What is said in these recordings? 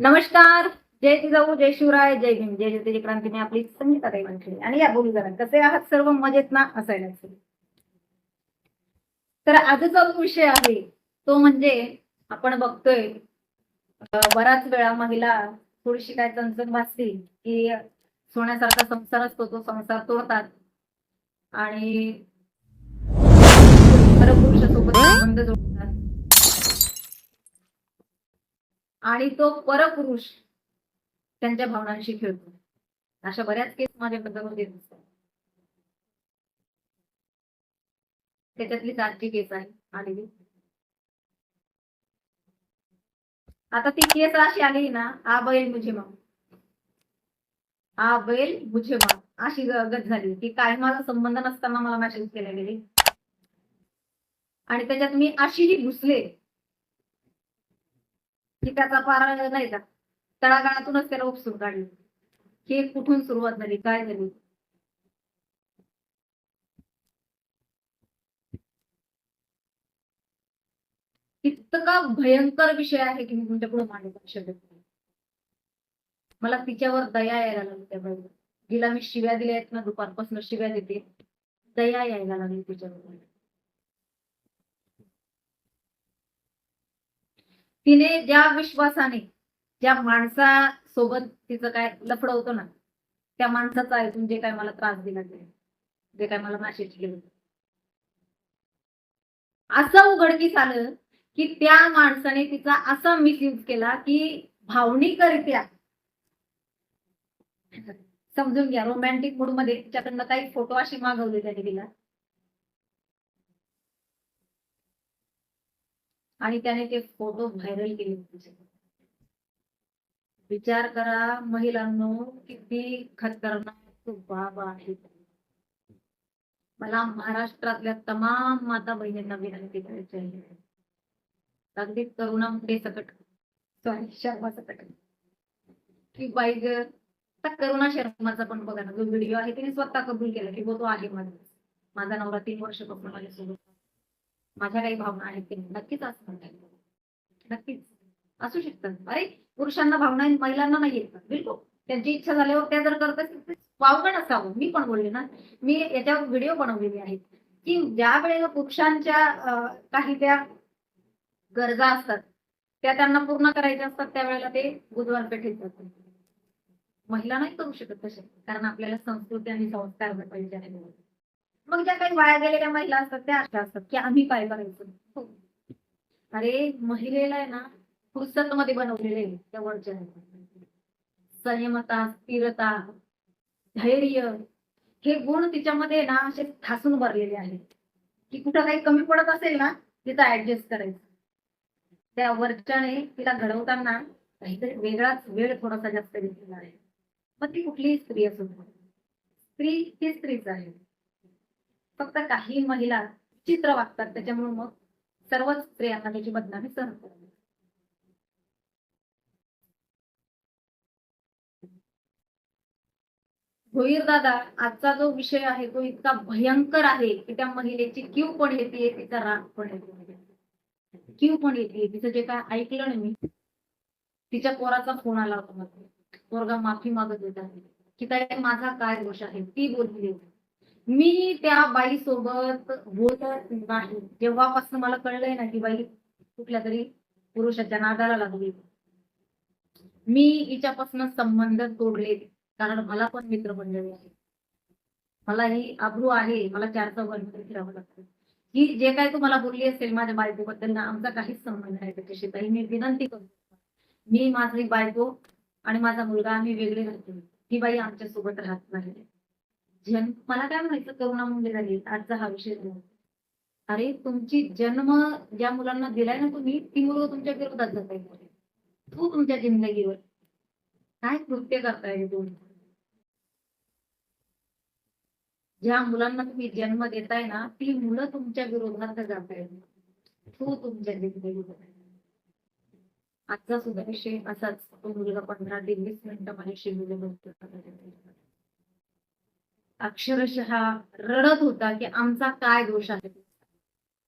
नमस्कार जय जिजाऊ जय शिवराय जय भीम जय ज्योतिजी क्रांतीने आपली संगीता ताई म्हटली आणि या बोलू कसे आहात सर्व? मजेत ना? असायला तर आजचा जो विषय आहे तो म्हणजे आपण बघतोय बराच वेळा महिला थोडीशी काय चणचण भासली की सोन्यासारखा संसार असतो तो संसार तोडतात. आणि पुरुषासोबत संबंध जोडतात. आणि तो परपुरुष त्यांच्या भावनांशी खेळतो. अशा बऱ्याच केस माझ्या बद्दल दिसतात. त्याच्यातली आजची केस आहे आलेली आता ती केस अशी आली ना आ बैल मुझे माग आ बैल मुझे माग अशी ग- गत झाली की काय माझा संबंध नसताना मला मेसेज केला गेली. आणि त्याच्यात मी अशीही घुसले. की त्याचा पारा नाही का? तळागाळातूनच त्याला उपसून काढली. हे कुठून सुरुवात झाली? काय झाली? इतका भयंकर विषय आहे की मी तुमच्यापुढे मांडू शकत मला तिच्यावर दया यायला लागली त्या बाईला तिला मी शिव्या दिल्या आहेत ना दुपारपासून शिव्या देते दया यायला लागली तिच्यावर. तिने ज्या विश्वासाने ज्या माणसासोबत तिचं काय लफड होतं ना त्या माणसाचा ऐकून जे काय मला त्रास दिला गेला जे काय मला नाशिक केलं असं उघडकीस आलं की त्या माणसाने तिचा असा मिसयूज केला की भावनिकरित्या समजून घ्या रोमॅन्टिक मूडमध्ये तिच्याकडनं काही फोटो असे मागवले त्याने तिला. आणि त्याने ते फोटो व्हायरल केले होते. विचार करा महिलांनो किती खतरनाक बाब आहे. मला महाराष्ट्रातल्या तमाम माता बहिणींना विनंती करायची आहे. अगदी करुणा मुंडे सकट. सॉरी शर्मा सकट. की बाई ग करुणा शर्माचा पण बघा ना जो व्हिडिओ आहे तिने स्वतः कबूल केला की बो तो आहे माझा. माझा नवरा तीन वर्षापासून माझ्यासोबत माझ्या काही भावना आहेत की नाही? नक्कीच असं म्हणतात नक्कीच. असू शकतात अरे पुरुषांना भावना महिलांना नाही येत बिलकुल. त्यांची इच्छा झाल्यावर त्या जर करत असतील तर असावं. मी पण बोलले ना. मी याच्यावर व्हिडिओ बनवलेले आहेत की ज्या वेळेला पुरुषांच्या काही त्या गरजा असतात त्या त्यांना पूर्ण करायच्या असतात त्यावेळेला ते बुधवार पेठेत जातात. महिला नाही करू शकत तसे कारण आपल्याला संस्कृती आणि संस्कार पाहिजे मग ज्या काही वाया गेलेल्या महिला असतात त्या अशा असतात की आम्ही काय करायचं? हो. अरे महिलेला आहे ना फुरसत मध्ये बनवलेले त्या वरच्या संयमता स्थिरता धैर्य हे गुण तिच्यामध्ये ना असे ठासून भरलेले आहेत. की कुठं काही कमी पडत असेल ना तिथं ऍडजस्ट करायचं. त्या वरच्याने तिला घडवताना काहीतरी वेगळाच वेळ थोडासा जास्त घेतलेला आहे. मग ती कुठलीही स्त्री असू स्त्री ही स्त्रीच आहे. फक्त काही महिला चित्र वागतात त्याच्यामुळे मग सर्वच स्त्रियांना त्याची बदनामी सहन करावी भोईर दादा आजचा जो विषय आहे तो इतका भयंकर आहे की त्या महिलेची क्यू पण येते तिचा राग पण येते. क्यू पण येते. तिचं जे काय ऐकलं ना मी तिच्या पोराचा फोन आला होता पोरगा माफी मागत होता. की ताई माझा काय दोष आहे? ती बोलली मी त्या बाई सोबत बोलत नाही. जेव्हापासून मला कळलंय ना की बाई कुठल्या तरी पुरुषाच्या नादाला लागली. मी हिच्यापासून संबंध तोडले. कारण मला पण मित्र मंडळी आहे मला ही अब्रू आहे. मला चार चौघांमध्ये फिरावं लागतं. की जे काय तुम्हाला बोलली असेल माझ्या बायकोबद्दल ना आमचा काहीच संबंध नाही त्याच्याशी. तरी मी विनंती करतो. मी माझी बायको आणि माझा मुलगा आम्ही वेगळे राहतो. ही बाई आमच्यासोबत राहत नाही. जन्म मला काय म्हणायचं करुणा मुंडे झाली आजचा हा विषय अरे तुमची जन्म ज्या मुलांना दिलाय ना तुम्ही ती मुलं तुमच्या विरोधात जात आहे तू तुमच्या जिंदगीवर काय कृत्य करताय हे दोन? ज्या मुलांना तुम्ही जन्म देताय ना ती मुलं तुमच्या विरोधात जात आहेत तू तुमच्या जिंदगीवर. आजचा सुद्धा विषय असाच. तो मुलगा पंधरा ते वीस मिनिटं माझ्याशी बोलत होता अक्षरशः रडत होता की आमचा काय दोष आहे?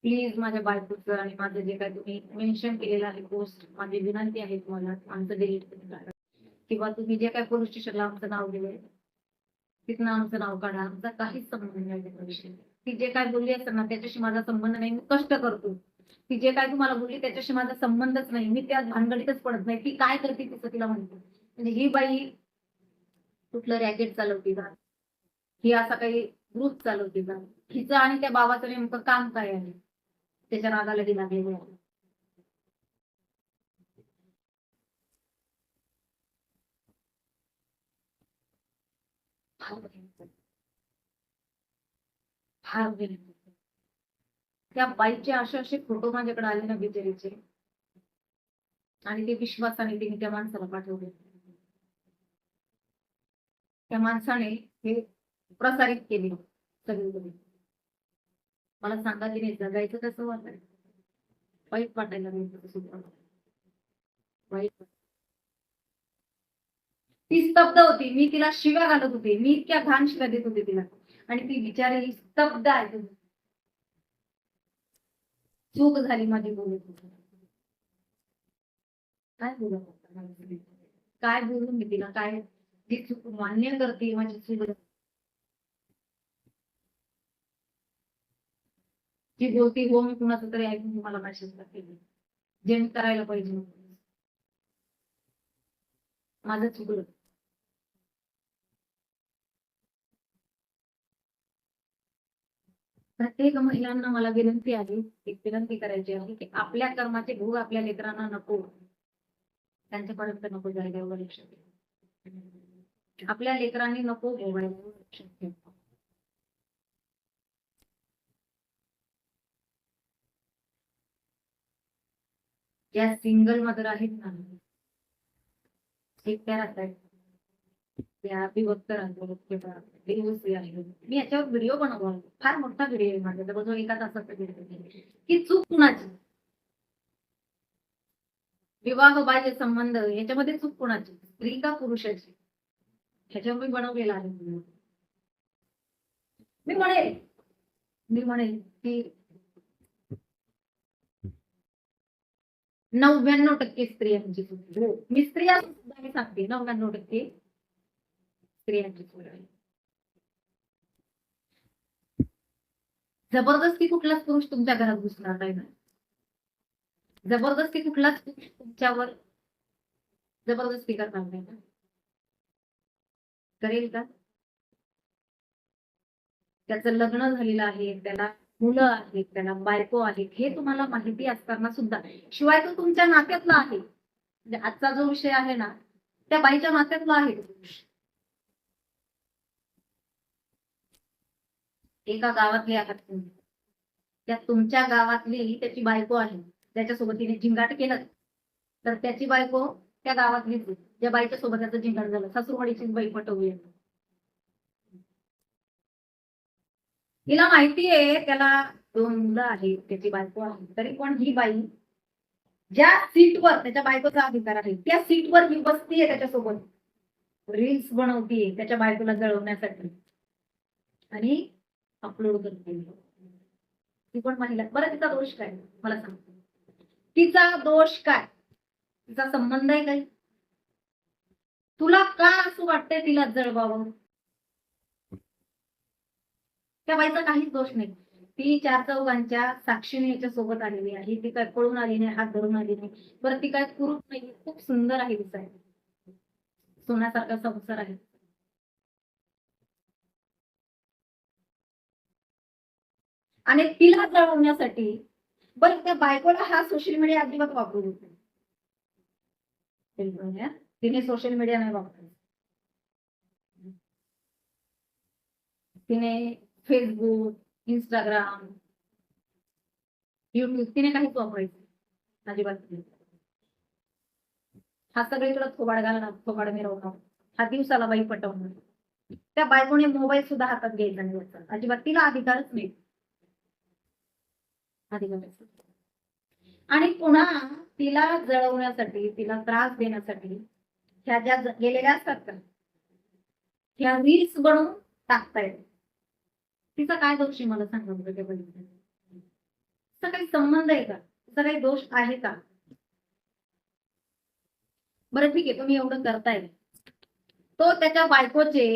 प्लीज माझ्या बायकोचं आणि माझं जे काय तुम्ही मेन्शन केलेलं आहे पोस्ट माझी विनंती आहे तुम्हाला आमचं डिलीट किंवा तुम्ही जे काय पोलीस स्टेशनला आमचं नाव दिलंय तिथनं आमचं नाव काढा. आमचा काहीच संबंध नाही ती जे काय बोलली असेल ना त्याच्याशी माझा संबंध नाही. मी कष्ट करतो. ती जे काय तुम्हाला बोलली त्याच्याशी माझा संबंधच नाही. मी त्या भानगडीतच पडत नाही. ती काय करते तिचं तिला म्हणते. म्हणजे ही बाई कुठलं रॅकेट चालवते का? ही असा काही ग्रुप चालवते का? हिचं आणि त्या बाबाचं नेमकं काम काय आहे? त्याच्या नागाला ती लागलेली आहे फार त्या बाईचे असे असे फोटो माझ्याकडे आले ना बिचारीचे. आणि ते विश्वासाने तिने त्या माणसाला पाठवले. त्या माणसाने हे प्रसारित केली. सगळीकडे. मला सांगा तिने जगायचं कसं वाटायचं वाईट वाटायला तसं वाईट वाटायला. ती स्तब्ध होती. मी तिला शिव्या घालत होते. मी इतक्या घाण शिव्या देत होते तिला. आणि ती बिचारी स्तब्ध आहे. चूक झाली माझी बोलत होती काय बोलत काय बोलून मी तिला? काय? ती चूक मान्य करते माझी चूक. जी बोलती हो मी कुणाचं तरी ऐकून तुम्हाला मेसेज करते जे मी करायला पाहिजे माझं चुकलं. प्रत्येक महिलांना मला विनंती आहे एक विनंती करायची आहे की आपल्या कर्माचे भोग आपल्या लेकरांना नको. त्यांच्यापर्यंत नको जायला लक्ष आपल्या लेकरांनी नको भोगायला लक्ष ठेवा. ज्या सिंगल मदर आहेत ना. एकट्या राहतात. त्या विभक्त राहतात. मी याच्यावर व्हिडिओ बनवला फार मोठा व्हिडिओ आहे माझा. जवळजवळ एका तासाचा व्हिडिओ की चूक कुणाची? विवाह बाह्य संबंध याच्यामध्ये चूक कुणाची? स्त्री का पुरुषाची? ह्याच्यावर मी बनवलेला आहे. मी म्हणेल. मी म्हणेल की नव्याण्णव टक्के स्त्रियांची आहे. मी स्त्रिया सुद्धा मी सांगते नव्याण्णव टक्के स्त्रियांची जबरदस्ती कुठलाच पुरुष तुमच्या घरात घुसणार नाही ना. जबरदस्ती कुठलाच पुरुष तुमच्यावर जबरदस्ती करणार नाही ना. करेल का? त्याचं लग्न झालेलं आहे त्याला मुलं आहेत त्याला बायको आहेत हे तुम्हाला माहिती असताना सुद्धा. शिवाय तो तुमच्या नात्यातला आहे. म्हणजे आजचा जो विषय आहे ना त्या बाईच्या नात्यातला आहे एका गावातले आहात तुम्ही. त्या तुमच्या गावातली त्याची बायको आहे. त्याच्यासोबत तिने झिंगाट केलं. तर त्याची बायको त्या गावातलीच ज्या बाईच्या सोबत त्याचं झिंगाट झालं. सासूरवाडीची बाई पटवली तिला माहिती आहे त्याला दोन मुलं आहेत त्याची बायको आहे. तरी पण ही बाई ज्या सीटवर त्याच्या बायकोचा अधिकार आहे त्या सीटवर ही बसतीये त्याच्यासोबत. रील्स बनवतीये त्याच्या बायकोला जळवण्यासाठी. आणि अपलोड करते. ती पण महिला बरं तिचा दोष काय? मला सांग. तिचा दोष काय? तिचा संबंध आहे काय? तुला का असं वाटतंय तिला जळवावं? त्या बाईचा काहीच दोष नाही. ती चार चौघांच्या साक्षीने याच्या सोबत आलेली आहे. ती काय पळून आली नाही हात धरून आली नाही. परत ती काय कुरूप नाही खूप सुंदर आहे दिसायला. सोन्यासारखा संसार आहे. आणि तिला जळवण्यासाठी बरं त्या बायकोला हा सोशल मीडिया अजिबात वापरू देत तिने सोशल मीडिया नाही वापरला. तिने फेसबुक इंस्टाग्राम युट्यूब तिने काहीच वापरायचं अजिबात हा हा सगळीकडे थोबाड घालणार थोबाड मिरवणार हा दिवसाला बाई पटवणार त्या बायकोने मोबाईल सुद्धा हातात घ्यायचा नाही वरचा. अजिबात तिला अधिकारच नाही. आणि पुन्हा तिला जळवण्यासाठी तिला त्रास देण्यासाठी ह्या ज्या गेलेल्या असतात का ह्या रील्स बनवून टाकतायत तिचा काय दोष आहे मला सांगा बरं त्या बाईचा. तिचा काही संबंध आहे का? तिचा काही दोष आहे का? बरं ठीक आहे तुम्ही एवढं करताय. तो त्याच्या बायकोचे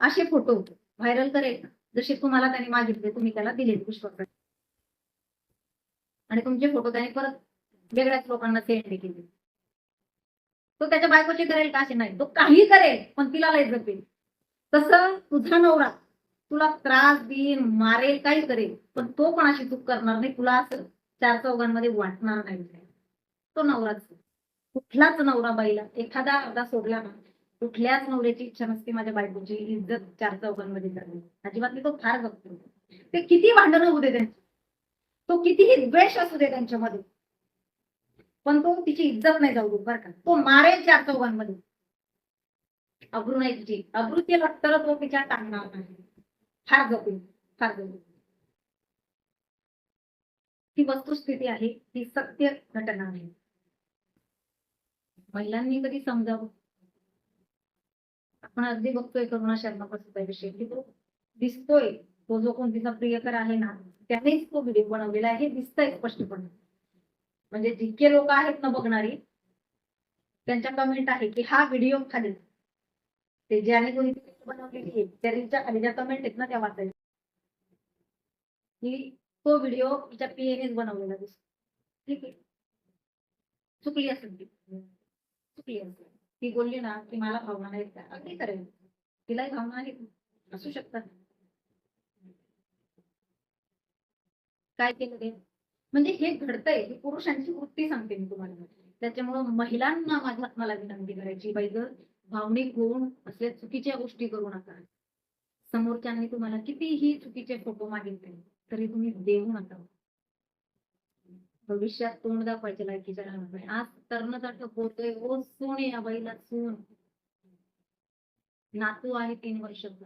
असे फोटो व्हायरल करेल जसे तुम्हाला त्याने मागितले तुम्ही त्याला दिले पुष्पक आणि तुमचे फोटो त्याने परत वेगळ्याच लोकांना सेंड केले. तो त्याच्या बायकोचे करेल का असे नाही? तो काही करेल पण तिला लय जपेल तसं तुझा नवरा तुला त्रास देईन मारेल काही करेल पण तो पण अशी चूक करणार नाही. तुला असं चार चौघांमध्ये वाटणार नाही. तो नवराच कुठलाच नवरा बाईला एखादा अर्धा सोडला ना कुठल्याच नवऱ्याची इच्छा नसते माझ्या बायकोची. इज्जत चार चौघांमध्ये करणे अजिबात तो फार जपतो ते किती भांडणं होऊ दे त्यांची. तो कितीही द्वेष असू दे त्यांच्यामध्ये. पण तो तिची इज्जत नाही जाऊ बर बरं का. तो मारेल चार चौघांमध्ये. अब्रू नाही तिची. अब्रू तिला तर तो तिच्या टाकणार नाही फार जपेल फार जपेल ही वस्तुस्थिती आहे ही सत्य घटना आहे. महिलांनी कधी समजावं? आपण अगदी बघतोय करुणा शर्मा प्रसिद्धाविषयी की तो दिसतोय तो जो कोण तिचा प्रियकर आहे ना त्यानेच तो व्हिडिओ बनवलेला आहे हे दिसतंय स्पष्टपणे. म्हणजे जितके लोक आहेत ना बघणारी त्यांच्या कमेंट आहे की हा व्हिडिओ खाली. ते ज्याने कोणी बनवलेली आहे. त्या रीलच्या खाली ज्या कमेंट आहेत ना त्या वाचायच्या तो व्हिडिओ तिच्या पीएनेच बनवलेला दिसतो. ठीक आहे? चुकली असेल ती. चुकली असेल. ती बोलली ना की मला भावना नाहीत का अगदी करेल तिलाही भावना आहेत. असू शकतात. काय केलं ते? म्हणजे हे घडतंय. ही पुरुषांची वृत्ती सांगते मी तुम्हाला. त्याच्यामुळं महिलांना माझ्या मला विनंती करायची बाई जर भावनिक होऊन असल्या चुकीच्या गोष्टी करू नका. समोरच्यांनी तुम्हाला कितीही चुकीचे फोटो मागितले तरी तुम्ही देऊ नका. भविष्यात तोंड दाखवायचे लायकीच्या राहणार आज तरुणाचा बोलतोय ओ सोने या बाईला सून. नातू आहे तीन वर्षाचा.